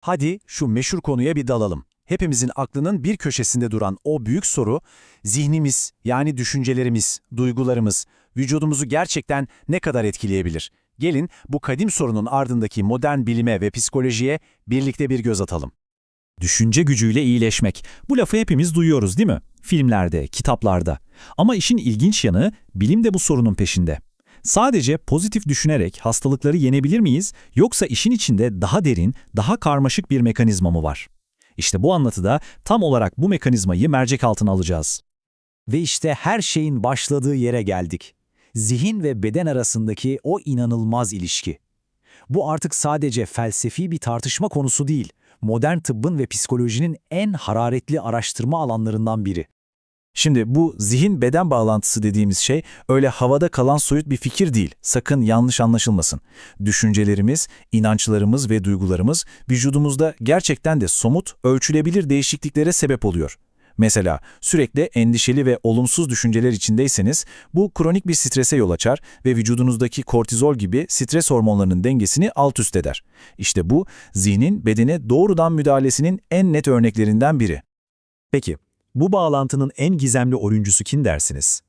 Hadi şu meşhur konuya bir dalalım. Hepimizin aklının bir köşesinde duran o büyük soru, zihnimiz yani düşüncelerimiz, duygularımız, vücudumuzu gerçekten ne kadar etkileyebilir? Gelin bu kadim sorunun ardındaki modern bilime ve psikolojiye birlikte bir göz atalım. Düşünce gücüyle iyileşmek. Bu lafı hepimiz duyuyoruz değil mi? Filmlerde, kitaplarda. Ama işin ilginç yanı bilim de bu sorunun peşinde. Sadece pozitif düşünerek hastalıkları yenebilir miyiz yoksa işin içinde daha derin, daha karmaşık bir mekanizma mı var? İşte bu anlatıda tam olarak bu mekanizmayı mercek altına alacağız. Ve işte her şeyin başladığı yere geldik. Zihin ve beden arasındaki o inanılmaz ilişki. Bu artık sadece felsefi bir tartışma konusu değil, modern tıbbın ve psikolojinin en hararetli araştırma alanlarından biri. Şimdi bu zihin-beden bağlantısı dediğimiz şey öyle havada kalan soyut bir fikir değil. Sakın yanlış anlaşılmasın. Düşüncelerimiz, inançlarımız ve duygularımız vücudumuzda gerçekten de somut, ölçülebilir değişikliklere sebep oluyor. Mesela sürekli endişeli ve olumsuz düşünceler içindeyseniz bu kronik bir strese yol açar ve vücudunuzdaki kortizol gibi stres hormonlarının dengesini alt üst eder. İşte bu zihnin bedene doğrudan müdahalesinin en net örneklerinden biri. Peki, bu bağlantının en gizemli oyuncusu kim dersiniz?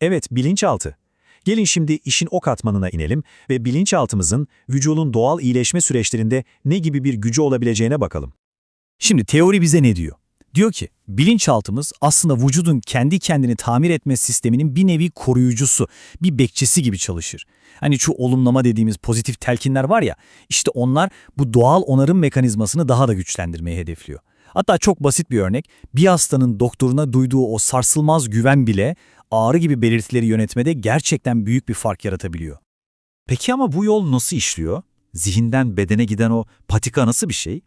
Evet, bilinçaltı. Gelin şimdi işin o katmanına inelim ve bilinçaltımızın vücudun doğal iyileşme süreçlerinde ne gibi bir gücü olabileceğine bakalım. Şimdi teori bize ne diyor? Diyor ki bilinçaltımız aslında vücudun kendi kendini tamir etme sisteminin bir nevi koruyucusu, bir bekçisi gibi çalışır. Hani şu olumlama dediğimiz pozitif telkinler var ya, işte onlar bu doğal onarım mekanizmasını daha da güçlendirmeyi hedefliyor. Hatta çok basit bir örnek, bir hastanın doktoruna duyduğu o sarsılmaz güven bile ağrı gibi belirtileri yönetmede gerçekten büyük bir fark yaratabiliyor. Peki ama bu yol nasıl işliyor? Zihinden bedene giden o patika nasıl bir şey?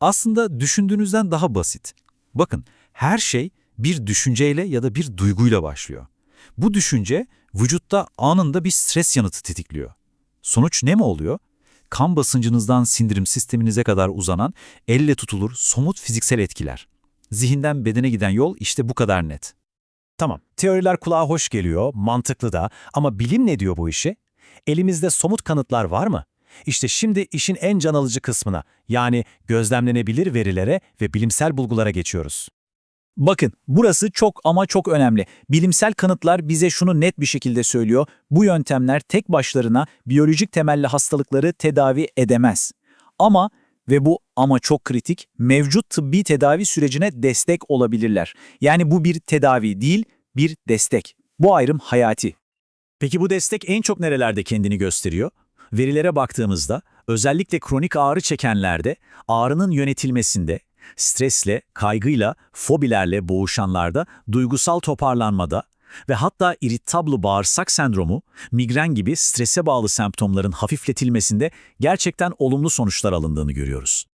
Aslında düşündüğünüzden daha basit. Bakın, her şey bir düşünceyle ya da bir duyguyla başlıyor. Bu düşünce vücutta anında bir stres yanıtı tetikliyor. Sonuç ne mi oluyor? Kan basıncınızdan sindirim sisteminize kadar uzanan, elle tutulur somut fiziksel etkiler. Zihinden bedene giden yol işte bu kadar net. Tamam, teoriler kulağa hoş geliyor, mantıklı da ama bilim ne diyor bu işe? Elimizde somut kanıtlar var mı? İşte şimdi işin en can alıcı kısmına, yani gözlemlenebilir verilere ve bilimsel bulgulara geçiyoruz. Bakın burası çok ama çok önemli. Bilimsel kanıtlar bize şunu net bir şekilde söylüyor. Bu yöntemler tek başlarına biyolojik temelli hastalıkları tedavi edemez. Ama ve bu ama çok kritik, mevcut tıbbi tedavi sürecine destek olabilirler. Yani bu bir tedavi değil, bir destek. Bu ayrım hayati. Peki bu destek en çok nerelerde kendini gösteriyor? Verilere baktığımızda özellikle kronik ağrı çekenlerde ağrının yönetilmesinde, stresle, kaygıyla, fobilerle boğuşanlarda, duygusal toparlanmada ve hatta irritablo bağırsak sendromu, migren gibi strese bağlı semptomların hafifletilmesinde gerçekten olumlu sonuçlar alındığını görüyoruz.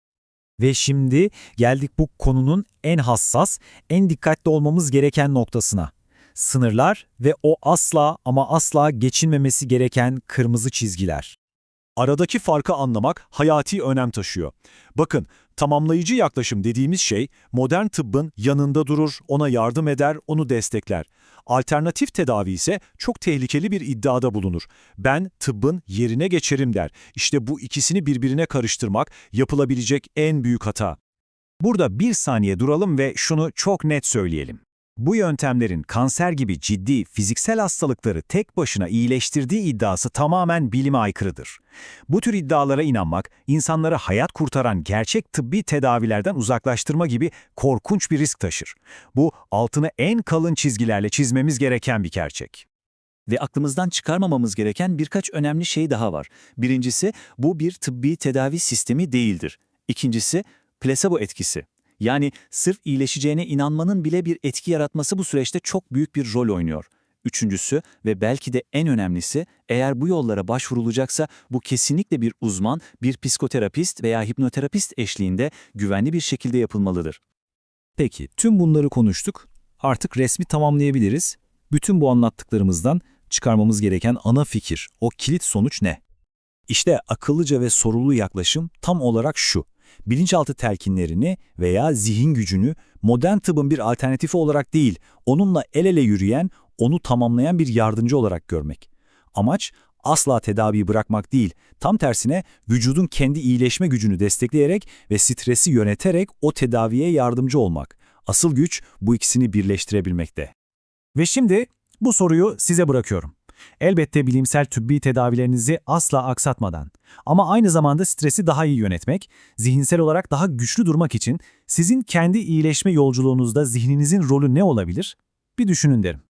Ve şimdi geldik bu konunun en hassas, en dikkatli olmamız gereken noktasına. Sınırlar ve o asla ama asla geçilmemesi gereken kırmızı çizgiler. Aradaki farkı anlamak hayati önem taşıyor. Bakın, tamamlayıcı yaklaşım dediğimiz şey modern tıbbın yanında durur, ona yardım eder, onu destekler. Alternatif tedavi ise çok tehlikeli bir iddiada bulunur. Ben tıbbın yerine geçerim der. İşte bu ikisini birbirine karıştırmak yapılabilecek en büyük hata. Burada bir saniye duralım ve şunu çok net söyleyelim. Bu yöntemlerin kanser gibi ciddi fiziksel hastalıkları tek başına iyileştirdiği iddiası tamamen bilime aykırıdır. Bu tür iddialara inanmak, insanları hayat kurtaran gerçek tıbbi tedavilerden uzaklaştırma gibi korkunç bir risk taşır. Bu, altını en kalın çizgilerle çizmemiz gereken bir gerçek. Ve aklımızdan çıkarmamamız gereken birkaç önemli şey daha var. Birincisi, bu bir tıbbi tedavi sistemi değildir. İkincisi, plasebo etkisi. Yani sırf iyileşeceğine inanmanın bile bir etki yaratması bu süreçte çok büyük bir rol oynuyor. Üçüncüsü ve belki de en önemlisi, eğer bu yollara başvurulacaksa bu kesinlikle bir uzman, bir psikoterapist veya hipnoterapist eşliğinde güvenli bir şekilde yapılmalıdır. Peki, tüm bunları konuştuk. Artık resmi tamamlayabiliriz. Bütün bu anlattıklarımızdan çıkarmamız gereken ana fikir, o kilit sonuç ne? İşte akıllıca ve sorulu yaklaşım tam olarak şu. Bilinçaltı telkinlerini veya zihin gücünü modern tıbbın bir alternatifi olarak değil, onunla el ele yürüyen, onu tamamlayan bir yardımcı olarak görmek. Amaç asla tedaviyi bırakmak değil, tam tersine vücudun kendi iyileşme gücünü destekleyerek ve stresi yöneterek o tedaviye yardımcı olmak. Asıl güç bu ikisini birleştirebilmekte. Ve şimdi bu soruyu size bırakıyorum. Elbette bilimsel tıbbi tedavilerinizi asla aksatmadan ama aynı zamanda stresi daha iyi yönetmek, zihinsel olarak daha güçlü durmak için sizin kendi iyileşme yolculuğunuzda zihninizin rolü ne olabilir? Bir düşünün derim.